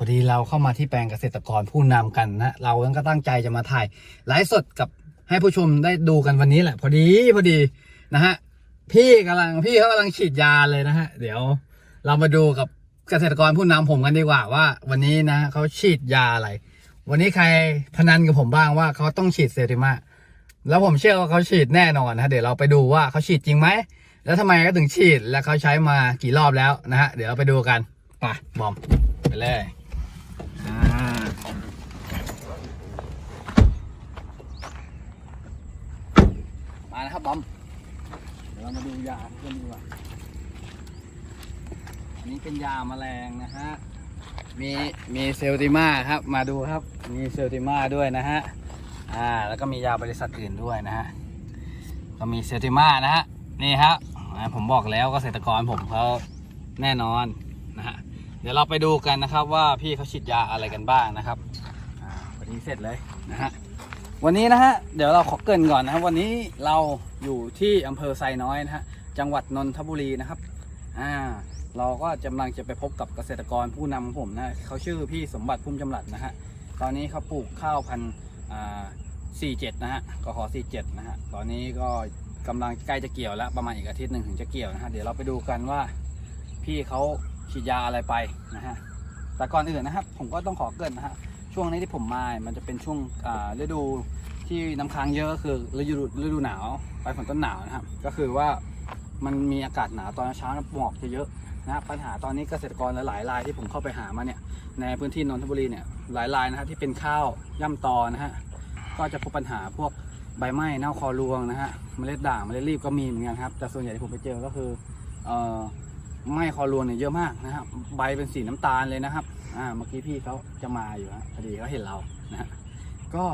พอดีเราเข้ามาที่แปลงเกษตรกรผู้นำกันนะเราก็ตั้งใจจะมาถ่ายไลฟ์สดกับให้ผู้ชมได้ดูกันวันนี้แหละ พอดีพอดีนะฮะพี่กำลังพี่เขากำลังฉีดยาเลยนะฮะ เดี๋ยวเรามาดูกับเกษตรกรผู้นำผมกันดีกว่าว่า วันนี้นะเขาฉีดยาอะไร วันนี้ใครพนันกับผมบ้างว่าเขาต้องฉีดเซติมาแล้วผมเชื่อว่าเขาฉีดแน่นอนนะเดี๋ยวเราไปดูว่าเขาฉีดจริงไหมแล้วทำไมเขาถึงฉีดและเขาใช้มากี่รอบแล้วนะฮะเดี๋ยวเราไปดูกันไปบอมไปเลยอ่ามา นะครับบอมเดี๋ยวเรามาดูยากันดีกว่าอันนี้เป็นยาแมลงนะฮะมีมีเซลติมาครับมาดูครับมีเซลติมาด้วยนะฮะอ่าแล้วก็มียาบริษัทอื่นด้วยนะฮะก็มีเซลติมานะฮะนี่ฮะอ่าผมบอกแล้วเกษตรกรผมเขาแน่นอนนะฮะเดี๋ยวเราไปดูกันนะครับว่าพี่เขาฉีดยาอะไรกันบ้างนะครับอ่าวันนี้เสร็จเลยนะฮะ วันนี้นะฮะเดี๋ยวเราขอเกินก่อนนะครับ วันนี้เราอยู่ที่อำเภอไซน้อยนะฮะจังหวัดนนทบุรีนะครับอ่าเราก็กำลังจะไปพบกับเกษตรกรผู้นำของผมนะเขาชื่อพี่สมบัติพุ่มจำหลัดนะฮะตอนนี้เขาปลูกข้าวพันธุ์อ่า47นะฮะกขอ47นะฮะตอนนี้ก็กำลังใกล้จะเกี่ยวแล้วประมาณอีกอาทิตย์หนึ่งถึงจะเกี่ยวนะฮะเดี๋ยวเราไปดูกันว่าพี่เขาฉีดยาอะไรไปนะฮะแต่ก่อนอื่นนะครับ ผมก็ต้องขอเกินนะฮะ ช่วงนี้ที่ผมมา มันจะเป็นช่วงฤดูที่น้ำค้างเยอะก็คือฤดูฤดูหนาวปลายฝนต้นหนาวนะครับ ก็คือว่ามันมีอากาศหนาวตอนเช้าหมอกจะเยอะนะครับปัญหาตอนนี้เกษตรกรหลายรายที่ผมเข้าไปหามาเนี่ยในพื้นที่นนทบุรีเนี่ยหลายรายนะครับที่เป็นข้าวย่ำตอนะฮะก็จะพบปัญหาพวกใบไหม้เน่าคอรวงนะฮะเมล็ดด่างเมล็ดรีบก็มีเหมือนกันครับแต่ส่วนใหญ่ที่ผมไปเจอก็คือเอ่อไหม้คอรวงเนี่ยเยอะมากนะครับใบเป็นสีน้ำตาลเลยนะครับ อ่าเมื่อกี้พี่เขาจะมาอยู่ฮะพอดีเขาเห็นเรานะก็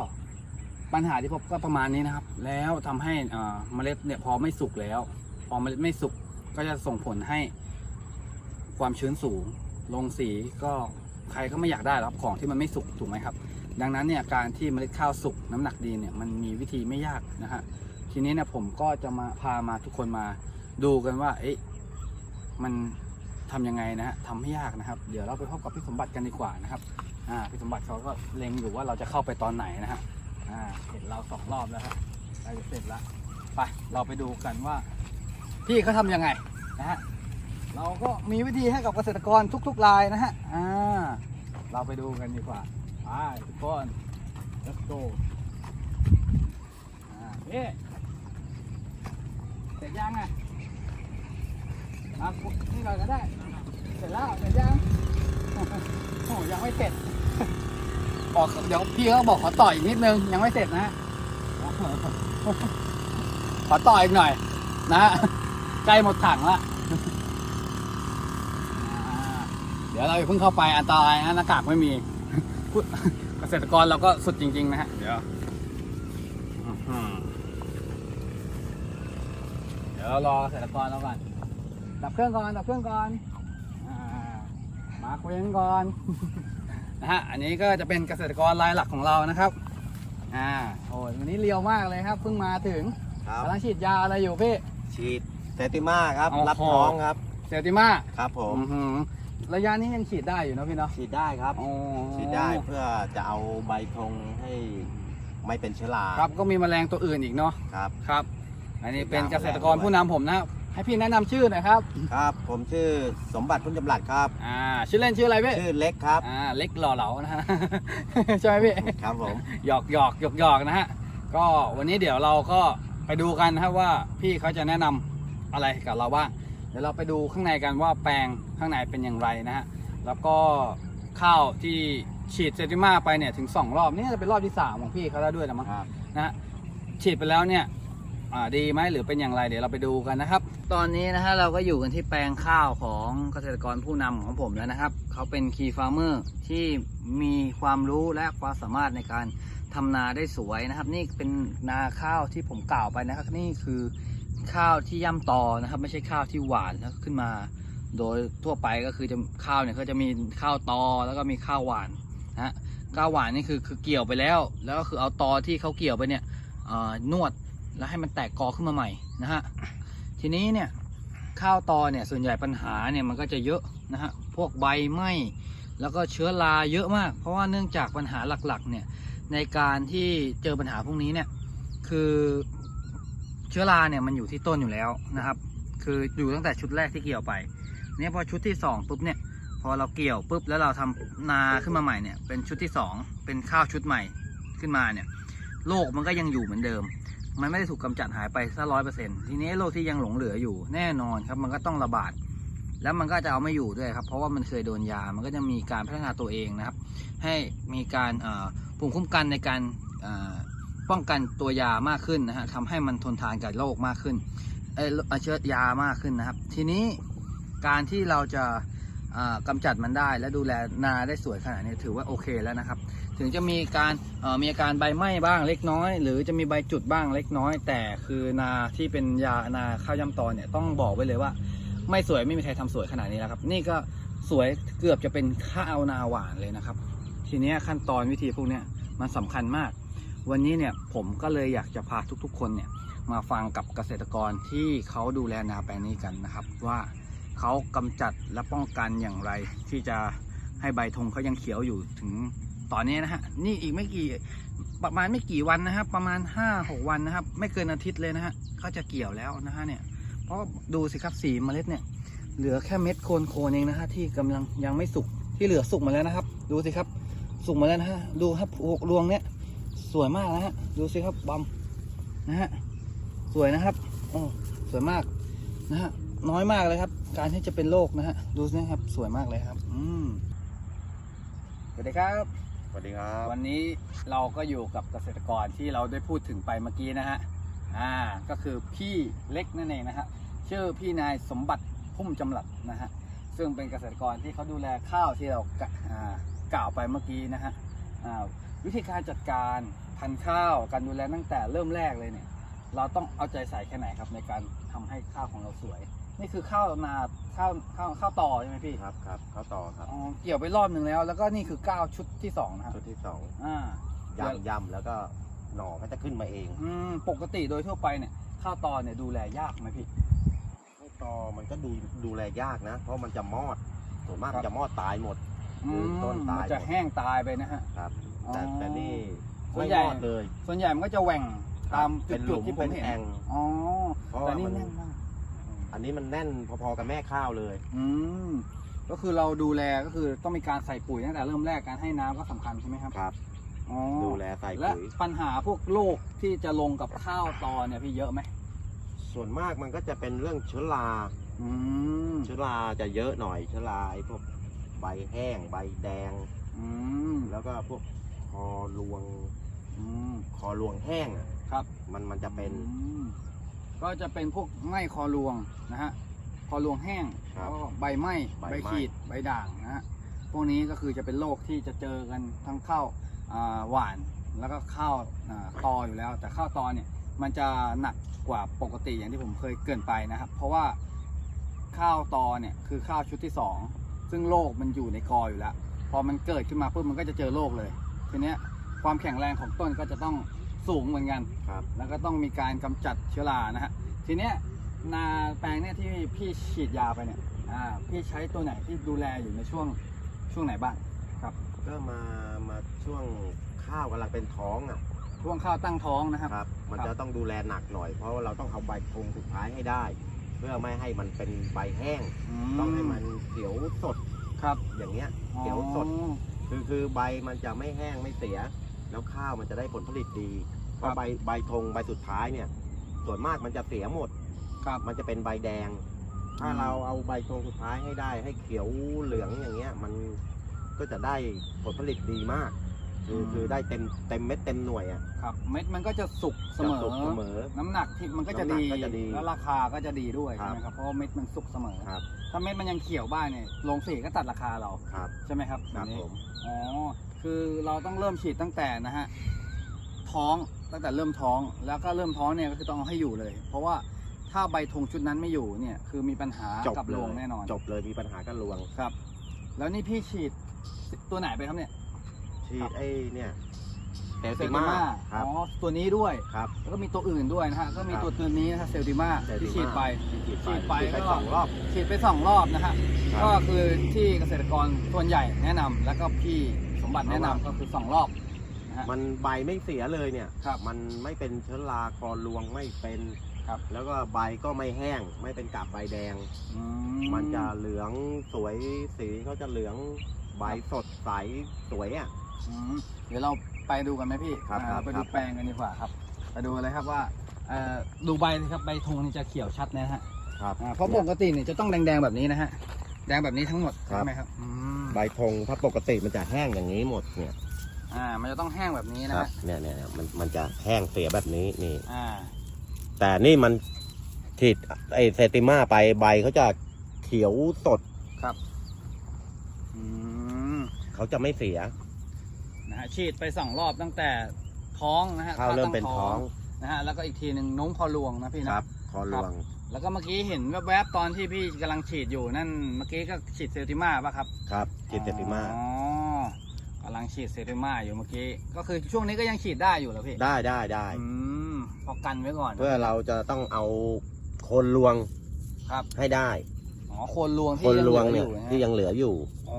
ปัญหาที่พบก็ประมาณนี้นะครับ แล้วทำให้อ่าเมล็ดเนี่ยพอไม่สุกแล้ว พอเมล็ดไม่สุกก็จะส่งผลให้ความชื้นสูง ลงสีก็ใครก็ไม่อยากได้รับของที่มันไม่สุกถูกไหมครับ ดังนั้นเนี่ยการที่เมล็ดข้าวสุกน้ำหนักดีเนี่ยมันมีวิธีไม่ยากนะฮะทีนี้เนี่ยผมก็จะมาพามาทุกคนมาดูกันว่าเอ๊ะมัน ทำยังไงนะฮะทำไม่ยากนะครับ เดี๋ยวเราไปพบกับพี่สมบัติกันดีกว่านะครับอ่าพี่สมบัติเขาก็เล็งอยู่ว่าเราจะเข้าไปตอนไหนนะฮะอ่าเห็นเราสองรอบแล้วครับใกล้จะเสร็จแล้วไปเราไปดูกันว่า พี่เขาทำยังไงนะฮะเราก็มีวิธีให้กับเกษตรกรทุก ๆรายนะฮะอ่าเราไปดูกันดีกว่าไปทุกคน let's go อ่าพี่เสร็จยังอะมานี่หน่อยก็ได้ ร็จแล้วเสร็จยังโอ้ยังไม่เสร็จบอกเดี๋ยวพี่เขาบอกขอต่ออีกนิดนึงยังไม่เสร็จนะฮะขอต่ออีกหน่อย นะฮะใกล้หมดถังละอ่าเดี๋ยวเราอย่าเพิ่งเข้าไปอันตรายนะหน้ากากไม่มีพูดเกษตรกรเราก็สุดจริง ๆ นะฮะเดี๋ยวอื้อหือเดี๋ยวเรารอเกษตรกรเราก่อนดับเครื่องก่อนดับเครื่องก่อนอา มาคุยกันก่อน นะฮะ อันนี้ก็จะเป็นเกษตรกรรายหลักของเรานะครับ อ่า โอ้ยวันนี้เรียวมากเลยครับ เพิ่งมาถึงครับ กำลังฉีดยาอะไรอยู่พี่ ฉีดเซติมาครับ โอ้โห รับท้องครับ เซลติมาครับผมอื้อหือระยะนี้ยังฉีดได้อยู่เนอะพี่เนาะฉีดได้ครับโอ้ฉีดได้เพื่อจะเอาใบธงให้ไม่เป็นเชื้อราครับ ก็มีแมลงตัวอื่นอีกเนาะ ครับ ครับ อันนี้เป็นเกษตรกรผู้นำผมนะครับ ให้พี่แนะนำชื่อหน่อยครับ ครับ ผมชื่อสมบัติพุ่มจำหลัดครับ อ่า ชื่อเล่นชื่ออะไรพี่ ชื่อเล็กครับ อ่า เล็กหล่อเหลานะฮะ ใช่ไหมพี่ ครับผม หยอกหยอกหยอกหยอกนะฮะ ก็วันนี้เดี๋ยวเราก็ไปดูกันนะครับว่าพี่เขาจะแนะนำอะไรกับเราบ้าง เดี๋ยวเราไปดูข้างในกันว่าแปลงข้างในเป็นอย่างไรนะฮะ แล้วก็ข้าวที่ฉีดเซติมาไปเนี่ยถึง 2 รอบนี่จะเป็นรอบที่ 3 ของพี่เขาแล้วด้วยนะมั้งครับ นะฮะฉีดไปแล้วเนี่ยอ่า ดีไหมหรือเป็นอย่างไรเดี๋ยวเราไปดูกันนะครับ ตอนนี้นะฮะเราก็อยู่กันที่แปลงข้าวของเกษตรกรผู้นำของผมแล้วนะครับ เขาเป็นคีฟาร์เมอร์ที่มีความรู้และความสามารถในการทำนาได้สวยนะครับ นี่เป็นนาข้าวที่ผมกล่าวไปนะครับ นี่คือข้าวที่ย่ำตอนะครับ ไม่ใช่ข้าวที่หวานแล้วขึ้นมา โดยทั่วไปก็คือจะข้าวเนี่ยก็จะมีข้าวตอแล้วก็มีข้าวหวานนะข้าวหวานนี่คือคือเกี่ยวไปแล้ว แล้วก็คือเอาตอที่เขาเกี่ยวไปเนี่ยอ่อนวด แล้วให้มันแตกกอขึ้นมาใหม่นะฮะทีนี้เนี่ยข้าวตอเนี่ยส่วนใหญ่ปัญหาเนี่ยมันก็จะเยอะนะฮะพวกใบไหม้แล้วก็เชื้อราเยอะมาก เพราะว่าเนื่องจากปัญหาหลักๆเนี่ยในการที่เจอปัญหาพวกนี้เนี่ยคือเชื้อราเนี่ยมันอยู่ที่ต้นอยู่แล้วนะครับ คืออยู่ตั้งแต่ชุดแรกที่เกี่ยวไปเนี่ยพอชุดที่สองปุ๊บเนี่ยพอเราเกี่ยวปุ๊บแล้วเราทำนาขึ้นมาใหม่เนี่ยเป็นชุดที่สองเป็นข้าวชุดใหม่ขึ้นมาเนี่ยโรคมันก็ยังอยู่เหมือนเดิม มันไม่ได้ถูกกำจัดหายไปซะร้อยเปอร์เซ็นต์ทีนี้โรคที่ยังหลงเหลืออยู่แน่นอนครับ มันก็ต้องระบาด แล้วมันก็จะเอาไม่อยู่ด้วยครับ เพราะว่ามันเคยโดนยา มันก็จะมีการพัฒนาตัวเองนะครับ ให้มีการเอ่อภูมิคุ้มกันในการป้องกันตัวยามากขึ้นนะฮะทำให้มันทนทานกับโรคมากขึ้นเออเอ่อเชื้อยามากขึ้นนะครับ ทีนี้การที่เราจะเอ่อกำจัดมันได้และดูแลนาได้สวยขนาดนี้ถือว่าโอเคแล้วนะครับ ถึงจะมีการมีอาการใบไหม้บ้างเล็กน้อย หรือจะมีใบจุดบ้างเล็กน้อย แต่คือนาที่เป็นยานาข้าวย่ำตอนเนี่ยต้องบอกไว้เลยว่า ไม่สวยไม่มีใครทำสวยขนาดนี้แล้วครับ นี่ก็สวยเกือบจะเป็นข้าวนาหวานเลยนะครับ ทีนี้ขั้นตอนวิธีพวกนี้มันสำคัญมาก วันนี้เนี่ยผมก็เลยอยากจะพาทุกๆ คนเนี่ยมาฟังกับเกษตรกรที่เขาดูแลนาแปลงนี้กันนะครับ ว่าเขากำจัดและป้องกันอย่างไร ที่จะให้ใบธงเขายังเขียวอยู่ถึง ตอนนี้นะฮะนี่อีกไม่กี่ประมาณไม่กี่วันนะครับ ประมาณ5-6วันนะครับ ไม่เกินอาทิตย์เลยนะฮะก็จะเกี่ยวแล้วนะฮะเนี่ยเพราะดูสิครับสีเมล็ดเนี่ย เหลือแค่เม็ดโคนโคนเองนะฮะที่กำลังยังไม่สุกที่เหลือสุกมาแล้วนะครับ ดูสิครับสุกมาแล้วนะฮะดูครับหกรวงเนี่ยสวยมากนะฮะดูสิครับบอมนะฮะสวยนะครับโอ้สวยมากนะฮะน้อยมากเลยครับ การที่จะเป็นโรคนะฮะดูสิครับสวยมากเลยครับ อืมสวัสดีครับ วัสดีครับ วันนี้เราก็อยู่กับเกษตรกรที่เราได้พูดถึงไปเมื่อกี้นะฮะอ่าก็คือพี่เล็กนั่นเองนะฮะชื่อพี่นายสมบัติพุ่มจำหลัดนะฮะซึ่งเป็นเกษตรกรที่เขาดูแลข้าวที่เรากะอ่ากล่าวไปเมื่อกี้นะฮะอ่าวิธีการจัดการพันธุ์ข้าวการดูแลตั้งแต่เริ่มแรกเลยเนี่ย เราต้องเอาใจใส่แค่ไหนครับในการทำให้ข้าวของเราสวย นี่คือข้าวนาข้าวข้าวข้าวต่อใช่ไหมพี่ครับครับเข้าต่อครับอ๋อเกี่ยวไปรอบหนึ่งแล้ว แล้วก็นี่คือก้าวชุดที่สองนะฮะชุดที่สองอ่าย่ำย่ำแล้วก็หน่อก็จะขึ้นมาเองอืมปกติโดยทั่วไปเนี่ยข้าวตอนเนี่ยดูแลยากไหมพี่ข้าวตอมันก็ดูดูแลยากนะ เพราะมันจะมอดส่วนมากครับมันจะมอดตายหมดอืคือมต้นตายมันจะหมดแห้งตายไปนะฮะครับอ๋อแต่แต่นี่ส่วไม่นใหญ่มอดเลย ส่วนใหญ่มันก็จะแหว่งตามเป็นหจุลุดมๆที่ผเป็มนเห็นแอ่งอ๋อเพราะแต่ว่านี่มันแน่นมาก อันนี้มันแน่นพอๆกับแม่ข้าวเลย อืมก็คือเราดูแลก็คือต้องมีการใส่ปุ๋ยตั้งแต่เริ่มแรกการให้น้ำก็สำคัญใช่ไหมครับครับ อ๋อดูแลใส่และปุ๋ย ปัญหาพวกโรคที่จะลงกับข้าวตอเนี่ยพี่เยอะไหมส่วนมากมันก็จะเป็นเรื่องเชื้อรา อืมเชื้อราจะเยอะหน่อย เชื้อราไอ้พวกใบแห้ง ใบแดง อืมแล้วก็พวกคอรวง อืมคอรวงแห้งอะครับมันมันจะเป็นอืม ก็จะเป็นพวกไหม้คอรวงนะฮะคอรวงแห้งครับแล้วก็ใบไหม้ใบใบไหม้ขีดใบด่างนะฮะพวกนี้ก็คือจะเป็นโรคที่จะเจอกันทั้งข้าวอ่าหวานแล้วก็ข้าวอ่าตออยู่แล้ว แต่ข้าวตอเนี่ยมันจะหนักกว่าปกติอย่างที่ผมเคยเกรินไปนะครับ เพราะว่าข้าวตอเนี่ยคือข้าวชุดที่สองซึ่งโรคมันอยู่ในกออยู่แล้ว พอมันเกิดขึ้นมาปุ๊บมันก็จะเจอโรคเลยทีเนี้ยความแข็งแรงของต้นก็จะต้อง สูงเหมือนกัน ครับ แล้วก็ต้องมีการกำจัดเชื้อรานะฮะ ทีเนี้ยนาแปลงเนี่ยที่พี่ฉีดยาไปเนี่ย อ่า พี่ใช้ตัวไหนที่ดูแลอยู่ในช่วงช่วงไหนบ้างก็มามาช่วงข้าวกำลังเป็นท้องอะช่วงข้าวตั้งท้องนะครับ ครับ มันครับจะต้องดูแลหนักหน่อย เพราะว่าเราต้องเอาใบพงสุดท้ายให้ได้ เพื่อไม่ให้มันเป็นใบแห้ง ต้องให้มันเขียวสดครับอย่างเงี้ย เขียวสดคือคือใบมันจะไม่แห้งไม่เสีย แล้วข้าวมันจะได้ผลผลิตดีเพครัราะบใบใบธงใบสุดท้ายเนี่ย ส่วนมากมันจะเสียหมดครับมันจะเป็นใบแดง ถ้าอืมเราเอาใบธงสุดท้ายให้ได้ ให้เขียวเหลืองอย่างเงี้ย มันก็จะได้ผลผลิตดีมาก คือคือได้เต็มเต็มเม็ดเต็มหน่วยอะ ครับ เม็ดมันก็จะสุกเสมอจะสุกเสมอน้ำหนักที่มันก็จะน้ำหนัดีกก็จะดีแล้วราคาก็จะดีด้วยครัใช่บ ไหมครับ เพราะว่าเม็ดมันสุกเสมอ ครับถ้าเม็ดมันยังเขียวบ้างเนี่ยลงสีก็ตัดราคาเราครับใช่ไหมครับครับอันนี้ผม อ๋อ คือเราต้องเริ่มฉีดตั้งแต่นะฮะท้องตั้งแต่เริ่มท้องแล้วก็เริ่มท้องเนี่ยก็คือต้องเอาให้อยู่เลย เพราะว่าถ้าใบธงชุดนั้นไม่อยู่เนี่ยคือมีปัญหาจบกับเลรวยงแน่นอนจบเลยมีปัญหากันรวงครับ แล้วนี่พี่ฉีดตัวไหนไปครับเนี่ย ฉีดไอ้เนี่ยเซลติมาครับอ๋อตัวนี้ด้วยครับแล้วก็มีตัวอื่นด้วยนะฮะก็มีตัวตัวนี้นะฮะเซลติมาเซลติที่มาฉีดไปที่ฉีดฉีดไปไปก็สองรอบฉีดไปสองรอบนะฮะครับก็คือที่เกษตรกรส่วนใหญ่แนะนำแล้วก็พี่สม บัติแนะนำก็คือสองรอบนะฮะมันใบไม่เสียเลยเนี่ย ครับมันไม่เป็นเชื้อราคอรวงไม่เป็นครับ แล้วก็ใบก็ไม่แห้ง ไม่เป็นกาบใบแดง อืมันจะเหลืองสวยสีเขาจะเหลืองใบสดใสสวยอะ อืมเดี๋ยวเราไปดูกันไหมพี่ครับอ่าครับไปครัดูบแปลงกันดีกว่าครับ ไปดูเลยครับว่าเอ่อดูใบนะครับใบธงนี่จะเขียวชัดนะฮะครับอ่าเพราะปกติเนี่ยจะต้องแดงๆแบบนี้นะฮะ แดงแบบนี้ทั้งหมดครับใช่ไหมครับอืมใบธงถ้าปกติมันจะแห้งอย่างนี้หมดเนี่ยอ่า มันจะต้องแห้งแบบนี้นะครัฮะบเนี่ยเนี่ยเนี่ยมันมันจะแห้งเสียแบบนี้นี่ อ่า แต่นี่มันฉีดไอเซติมาไปใบเขาจะเขียวสดครับอืมเขาจะไม่เสียนะฮะฉีดไปสองรอบตั้งแต่ท้องนะฮะข้าวเริ่มเป็นตั้ท้องนะฮะแล้วก็อีกทีหนึ่งโน้มคอลวงนะพี่คนะรับคอรวง แล้วก็เมื่อกี้เห็นแวบๆตอนที่พี่กำลังฉีดอยู่นั่นเมื่อกี้ก็ฉีดเซลติมาป่ะครับครับฉีดเซติมาอ๋อกำลังฉีดเซลติมาอยู่เมื่อกี้ก็คือช่วงนี้ก็ยังฉีดได้อยู่เหรอพี่ได้ได้ได้อืมพอกันไว้ก่อนเพื่อเราจะต้องเอาโคนรวงครับให้ได้อ๋อโคนรวงโคที่นยังรเหวลืงออเนี่ยยู่นะฮะที่ยังเหลืออยู่อ๋อ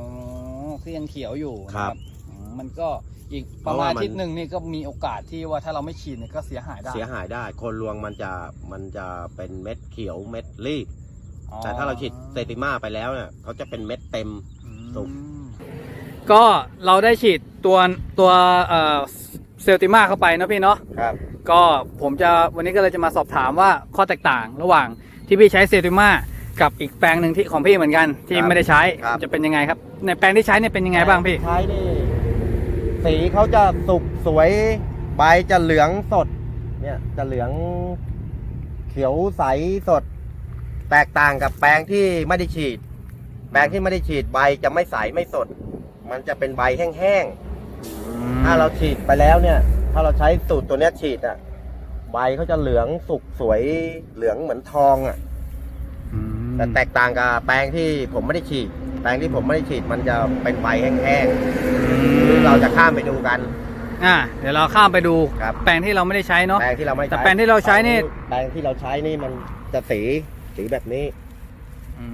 คือยังเขียวอยู่ครับนะอื มมันก็อีกเพประราะมาว่าณมันอาทิตย์หนึ่งนี่ก็มีโอกาสที่ว่าถ้าเราไม่ฉีดเนี่ยก็เสียหายได้เสียหายได้โคนรวงมันจะมันจะเป็นเม็ดเขียวเม็ดรีบ อ๋อแต่ถ้าเราฉีดเซติมาไปแล้วเนี่ยเขาจะเป็นเม็ดเต็มสุกก็เราได้ฉีดตัวตัวเอ่อเซลติมาเข้าไปเนอะพี่เนาะครับ ก็ผมจะวันนี้ก็เลยจะมาสอบถามว่าข้อแตกต่างระหว่างที่พี่ใช้เซลติมากับอีกแปลงหนึ่งที่ของพี่เหมือนกันที่ครับไม่ได้ใช้ครับ จะเป็นยังไงครับในแปลงที่ใช้เนี่ยเป็นยังไงบ้างพี่ ใช้นี่ สีเขาจะสุกสวย ใบจะเหลืองสด เนี่ยจะเหลืองเขียวใสสด แตกต่างกับแปลงที่ไม่ได้ฉีด แปลงที่ไม่ได้ฉีดใบจะไม่ใสไม่สด มันจะเป็นใบแห้งๆถ้าเราฉีดไปแล้วเนี่ย ถ้าเราใช้สูตรตัวเนี้ยฉีดอะใบเขาจะเหลืองสุกสวยเหลืองเหมือนทองอะแต่แตกต่างกับแปลงที่ผมไม่ได้ฉีด ปลงที่ผมไม่ได้ฉีดมันจะเป็นใบแห้งๆหรือเราจะข้ามไปดูกันอ่าเดี๋ยวเราข้ามไปดู ครับ แปลงที่เราไม่ได้ใช้เนาะ แปลงที่เราไม่แต่แปลงที่เราใช้นี่ แปลงที่เราใช้นี่มันจะสีสีแบบนี้ อื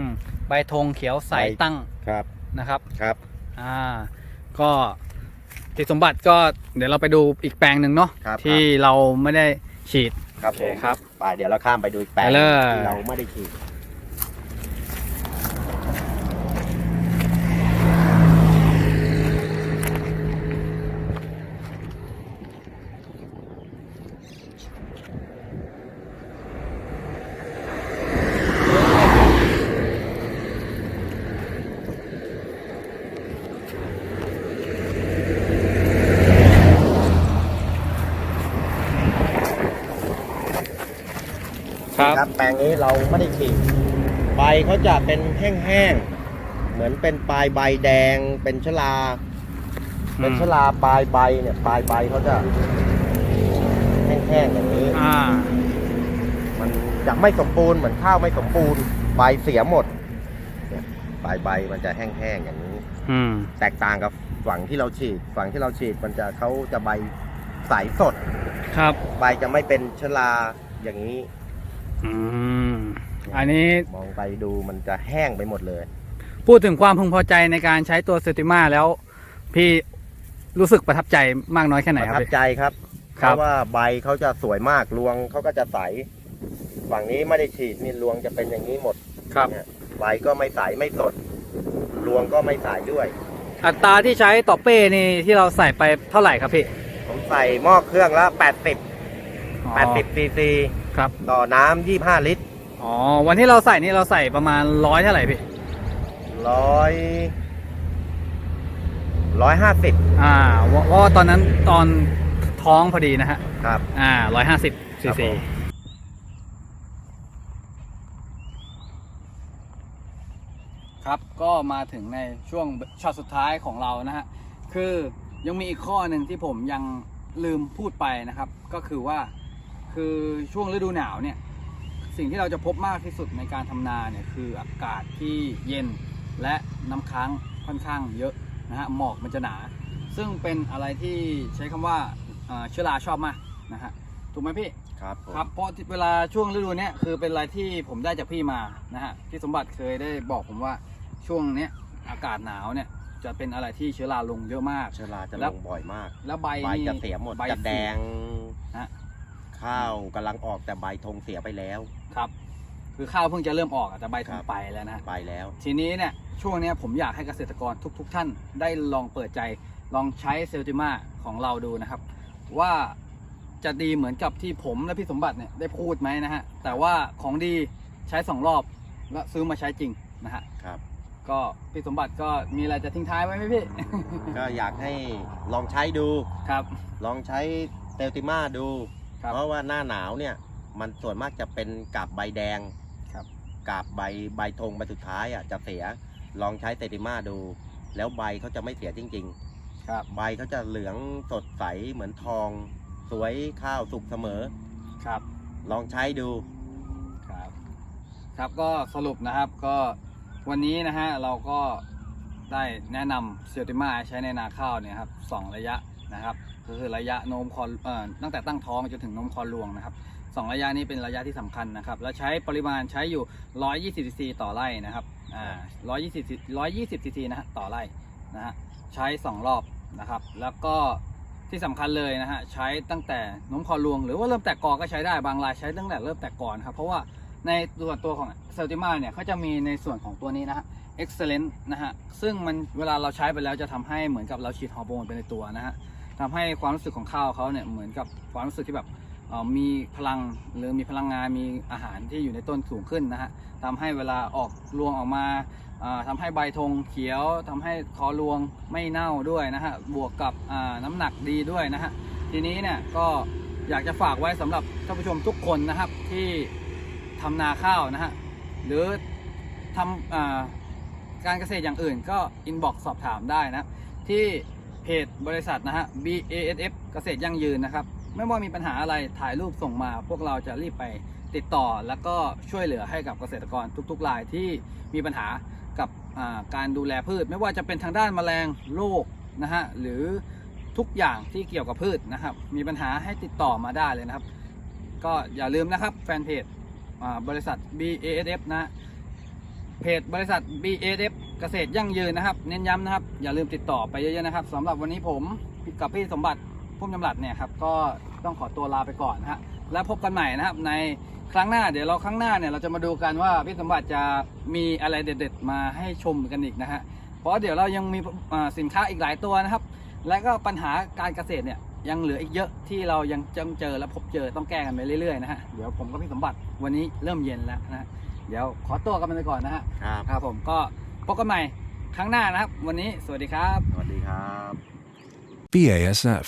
มใบธงเขียวใสใบ ตั้งครับนะครับ ครับ อ่า ก็ที่สมบัติก็เดี๋ยวเราไปดูอีกแปลงหนึ่งเนาะครับ ที่เราไม่ได้ฉีด ครับโอเคผมครับ ไปเดี๋ยวเราข้ามไปดูอีกแปลงไปเลย ที่เราไม่ได้ฉีด ครับแปลงนี้เราไม่ได้ฉีดใบเขาจะเป็นแห้งๆ เหมือนเป็นปลายใบแดง เป็นชลา เป็นชลาปลายใบเนี่ยปลายใบเขาจะแห้งๆอย่างนี้ อ่า มันจะไม่สมบูรณ์เหมือนข้าวไม่สมบูรณ์ใบเสียหมดเนี่ยปลายใบมันจะแห้งๆอย่างนี้ อืม แตกต่างกับฝั่งที่เราฉีดฝั่งที่เราฉีดมันจะเขาจะใบใสสด ครับ ใบจะไม่เป็นชลาอย่างนี้อืม อันนี้มองไปดูมันจะแห้งไปหมดเลย พูดถึงความพึงพอใจในการใช้ตัวเซติมาแล้ว พี่รู้สึกประทับใจมากน้อยแค่ไหนประครัทับบพี่ ใจครับคเพรับ ราะว่าใบเขาจะสวยมากรวงเขาก็จะใสฝั่งนี้ไม่ได้ฉีดนี่รวงจะเป็นอย่างนี้หมดครับเนี่ยใบก็ไม่ใสไม่สด รวงก็ไม่ใสด้วย อัตราที่ใช้ต่อเป้นี่ที่เราใส่ไปเท่าไหร่ครับพี่ผมใส่หม้อเครื่องละ80อ๋อ80ซีซีครับ ต่อน้ำ25 ลิตรอ๋อวันที่เราใส่นี่เราใส่ประมาณร้อยเท่าไหร่พี่ร้อยร้อยห้าสิบอ่าเพราะเพราะว่าตอนนั้นตอนท้องพอดีนะฮะครับอ่าร้อยห้าสิบซีครับซี ผม ครับ ก็มาถึงในช่วงช็อตสุดท้ายของเรานะฮะคือยังมีอีกข้อหนึ่งที่ผมยังลืมพูดไปนะครับ ก็คือว่าคือช่วงฤดูหนาวเนี่ยสิ่งที่เราจะพบมากที่สุดในการทำนาเนี่ยคืออากาศที่เย็นและน้ำค้างค่อนข้างเยอะนะฮะหมอกมันจะหนา ซึ่งเป็นอะไรที่ใช้คำว่าเอ่อเชื้อราชอบมากนะฮะถูกไหมพี่ครับผมครับเพราะที่เวลาช่วงฤดูเนี้ยคือเป็นอะไรที่ผมได้จากพี่มานะฮะพี่สมบัติเคยได้บอกผมว่า ช่วงเนี้ยอากาศหนาวเนี่ยจะเป็นอะไรที่เชื้อราลงเยอะมาก เชื้อราจะแล้ลวงบ่อยมาก แล้วใบใบนี่ จะเสียหมดใบจะแดง ฮะ ข้าวกำลังออกแต่ใบธงเสียไปแล้ว ครับ คือข้าวเพิ่งจะเริ่มออกอะแต่ใบครัถึงบ ไปแล้วนะ ไปแล้ว ทีนี้เนี่ยช่วงเนี้ยผมอยากให้เกษตรกรทุก ๆ ท่านได้ลองเปิดใจลองใช้เซลติมาของเราดูนะครับ ว่าจะดีเหมือนกับที่ผมและพี่สมบัติเนี่ยได้พูดไหมนะฮะ แต่ว่าของดีใช้สองรอบแล้วซื้อมาใช้จริงนะฮะ ครับ ก็พี่สมบัติก็มีอะไรจะทิ้งท้ายไว้ไหมพี่ ก็อยากให้ลองใช้ดู ครับ ลองใช้เตลติมาดู ครับ เพราะว่าหน้าหนาวเนี่ย มันส่วนมากจะเป็นกาบใบแดงครับ กาบใบใบธงใบสุดท้ายอะจะเสียลองใช้เตลติมาดู แล้วใบเขาจะไม่เสียจริง ครับ ๆ ใบเขาจะเหลืองสดใสเหมือนทอง สวยข้าวสุกเสมอ ครับ ลองใช้ดู ครับ ครับก็สรุปนะครับก็ วันนี้นะฮะเราก็ได้แนะนำเซลติมาใช้ในนาข้าวเนี่ยครับสองระยะนะครับก็คือระยะโน้มคอเอ่อตั้งแต่ตั้งท้องจนถึงโน้มคอรวงนะครับสองระยะนี้เป็นระยะที่สำคัญนะครับ และใช้ปริมาณใช้อยู่ 120ซีซีต่อไร่นะครับอ่า120 120ซีซีนะฮะต่อไร่นะฮะใช้ 2 รอบนะครับ แล้วก็ที่สำคัญเลยนะฮะใช้ตั้งแต่น้มคอรวง หรือว่าเริ่มแตกกอก็ใช้ได้บางรายใช้ตั้งแต่เริ่มแตกกอนครับเพราะว่า ในตัวตัวของเซลติมาเนี่ยเขาจะมีในส่วนของตัวนี้นะฮะ excellent นะฮะ ซึ่งมันเวลาเราใช้ไปแล้วจะทำให้เหมือนกับเราฉีดฮอร์โมนไปในตัวนะฮะทำให้ความรู้สึกของข้าวเขาเนี่ยเหมือนกับความรู้สึกที่แบบมีพลังหรือมีพลังงานมีอาหารที่อยู่ในต้นสูงขึ้นนะฮะทำให้เวลาออกรวงออกมาเอ่อทำให้ใบธงเขียวทำให้คอรวงไม่เน่าด้วยนะฮะบวกกับน้ำหนักดีด้วยนะฮะทีนี้เนี่ยก็อยากจะฝากไว้สำหรับท่านผู้ชมทุกคนนะครับที่ ทำนาข้าวนะฮะ หรือทำอการเกษตรอย่างอื่นก็อินบ็อกสอบถามได้นะ ที่เพจบริษัทนะฮะ BASF เกษตรยั่งยืนนะครับ ไม่ว่ามีปัญหาอะไรถ่ายรูปส่งมา พวกเราจะรีบไปติดต่อแล้วก็ช่วยเหลือให้กับเกษตรกรทุกๆรายที่มีปัญหากับการดูแลพืช ไม่ว่าจะเป็นทางด้านแมลงโรคนะฮะหรือทุกอย่างที่เกี่ยวกับพืชนะครับ มีปัญหาให้ติดต่อมาได้เลยนะครับ ก็อย่าลืมนะครับแฟนเพจ บริษัท BASF นะเพจบริษัท BASF เกษตรยั่งยืนนะครับ เน้นย้ำนะครับ อย่าลืมติดต่อไปเยอะๆนะครับสำหรับวันนี้ผมกับพี่สมบัติพุ่มจำรัดเนี่ยครับก็ต้องขอตัวลาไปก่อนนะฮะแล้วพบกันใหม่นะครับในครั้งหน้าเดี๋ยวเราครั้งหน้าเนี่ยเราจะมาดูกันว่าพี่สมบัติจะมีอะไรเด็ด ๆ มาให้ชมกันอีกนะฮะเพราะเดี๋ยวเรายังมีสินค้าอีกหลายตัวนะครับ และก็ปัญหาการเกษตรเนี่ย ยังเหลืออีกเยอะที่เรายังจังเจอและพบเจอต้องแก้กันไปเรื่อยๆนะฮะเดี๋ยวผมกับพี่สมบัติวันนี้เริ่มเย็นแล้วนะฮะเดี๋ยวขอตัวกันไปก่อนนะฮะครับ ครับผมก็พบกันใหม่ครั้งหน้านะครับ วันนี้สวัสดีครับ สวัสดีครับ BASF.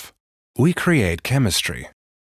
We create chemistry.